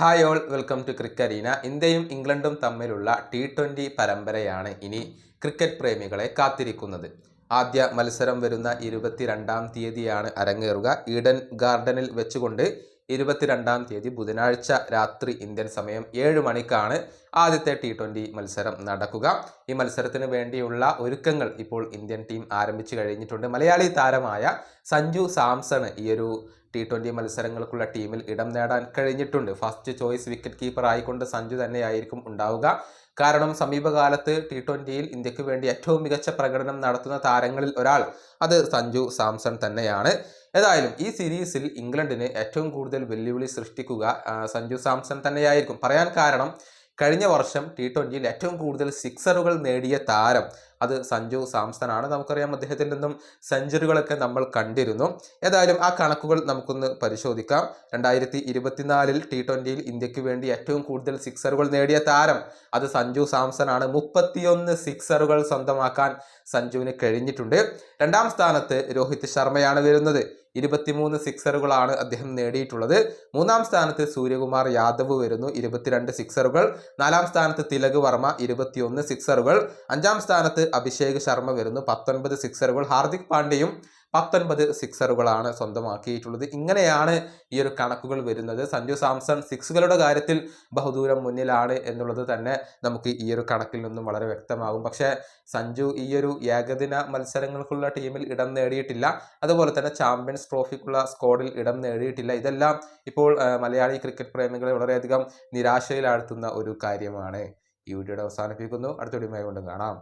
Hi all welcome to Cricarena ഇന്ത്യയും ഇംഗ്ലണ്ടും തമ്മിലുള്ള ടി ട്വന്റി പരമ്പരയാണ് ഇനി ക്രിക്കറ്റ് പ്രേമികളെ കാത്തിരിക്കുന്നത്. ആദ്യ മത്സരം വരുന്ന ഇരുപത്തിരണ്ടാം തീയതിയാണ് അരങ്ങേറുക. ഈഡൻ ഗാർഡനിൽ വെച്ചുകൊണ്ട് ഇരുപത്തിരണ്ടാം തീയതി ബുധനാഴ്ച രാത്രി ഇന്ത്യൻ സമയം ഏഴ് മണിക്കാണ് ആദ്യത്തെ ടി ട്വന്റി മത്സരം നടക്കുക. ഈ മത്സരത്തിന് വേണ്ടിയുള്ള ഒരുക്കങ്ങൾ ഇപ്പോൾ ഇന്ത്യൻ ടീം ആരംഭിച്ചു കഴിഞ്ഞിട്ടുണ്ട്. മലയാളി താരമായ സഞ്ജു സാംസൺ ഈ ഒരു ടി ട്വന്റി മത്സരങ്ങൾക്കുള്ള ടീമിൽ ഇടം നേടാൻ കഴിഞ്ഞിട്ടുണ്ട്. ഫസ്റ്റ് ചോയ്സ് വിക്കറ്റ് കീപ്പർ ആയിക്കൊണ്ട് സഞ്ജു തന്നെയായിരിക്കും ഉണ്ടാവുക. കാരണം സമീപകാലത്ത് ടി ട്വന്റിയിൽ ഇന്ത്യയ്ക്ക് വേണ്ടി ഏറ്റവും മികച്ച പ്രകടനം നടത്തുന്ന താരങ്ങളിൽ ഒരാൾ അത് സഞ്ജു സാംസൺ തന്നെയാണ്. ഏതായാലും ഈ സീരീസിൽ ഇംഗ്ലണ്ടിന് ഏറ്റവും കൂടുതൽ വെല്ലുവിളി സൃഷ്ടിക്കുക സഞ്ജു സാംസൺ തന്നെയായിരിക്കും. പറയാൻ കാരണം കഴിഞ്ഞ വർഷം ടി ട്വന്റിയിൽ ഏറ്റവും കൂടുതൽ സിക്സറുകൾ നേടിയ താരം അത് സഞ്ജു സാംസൺ ആണ് നമുക്കറിയാം അദ്ദേഹത്തിൽ നിന്നും സെഞ്ചുറികളൊക്കെ നമ്മൾ കണ്ടിരുന്നു. ഏതായാലും ആ കണക്കുകൾ നമുക്കൊന്ന് പരിശോധിക്കാം. രണ്ടായിരത്തി ഇരുപത്തിനാലിൽ ടി ട്വന്റിയിൽ ഇന്ത്യയ്ക്ക് വേണ്ടി ഏറ്റവും കൂടുതൽ സിക്സറുകൾ നേടിയ താരം അത് സഞ്ജു സാംസൺ ആണ് മുപ്പത്തിയൊന്ന് സിക്സറുകൾ സ്വന്തമാക്കാൻ സഞ്ജുവിന് കഴിഞ്ഞിട്ടുണ്ട്. രണ്ടാം സ്ഥാനത്ത് രോഹിത് ശർമ്മയാണ് വരുന്നത്. ഇരുപത്തിമൂന്ന് സിക്സറുകളാണ് അദ്ദേഹം നേടിയിട്ടുള്ളത്. മൂന്നാം സ്ഥാനത്ത് സൂര്യകുമാർ യാദവ് വരുന്നു ഇരുപത്തിരണ്ട് സിക്സറുകൾ. നാലാം സ്ഥാനത്ത് തിലക് വർമ്മ ഇരുപത്തിയൊന്ന് സിക്സറുകൾ. അഞ്ചാം സ്ഥാനത്ത് അഭിഷേക് ശർമ്മ വരുന്നു പത്തൊൻപത് സിക്സറുകൾ. ഹാർദിക് പാണ്ഡ്യയും പത്തൊൻപത് സിക്സറുകളാണ് സ്വന്തമാക്കിയിട്ടുള്ളത്. ഇങ്ങനെയാണ് ഈ ഒരു കണക്കുകൾ വരുന്നത്. സഞ്ജു സാംസൺ സിക്സുകളുടെ കാര്യത്തിൽ ബഹുദൂരം മുന്നിലാണ് എന്നുള്ളത് തന്നെ നമുക്ക് ഈ ഒരു കണക്കിൽ നിന്നും വളരെ വ്യക്തമാകും. പക്ഷേ സഞ്ജു ഈ ഒരു ഏകദിന മത്സരങ്ങൾക്കുള്ള ടീമിൽ ഇടം നേടിയിട്ടില്ല. അതുപോലെ തന്നെ ചാമ്പ്യൻസ് ട്രോഫിക്കുള്ള സ്ക്വാഡിൽ ഇടം നേടിയിട്ടില്ല. ഇതെല്ലാം ഇപ്പോൾ മലയാളി ക്രിക്കറ്റ് പ്രേമികളെ വളരെയധികം നിരാശയിലാഴ്ത്തുന്ന ഒരു കാര്യമാണ്. ഈ വീഡിയോയുടെ അവസാനിപ്പിക്കുന്നു. അടുത്ത വീഡിയോയുമായി കാണാം.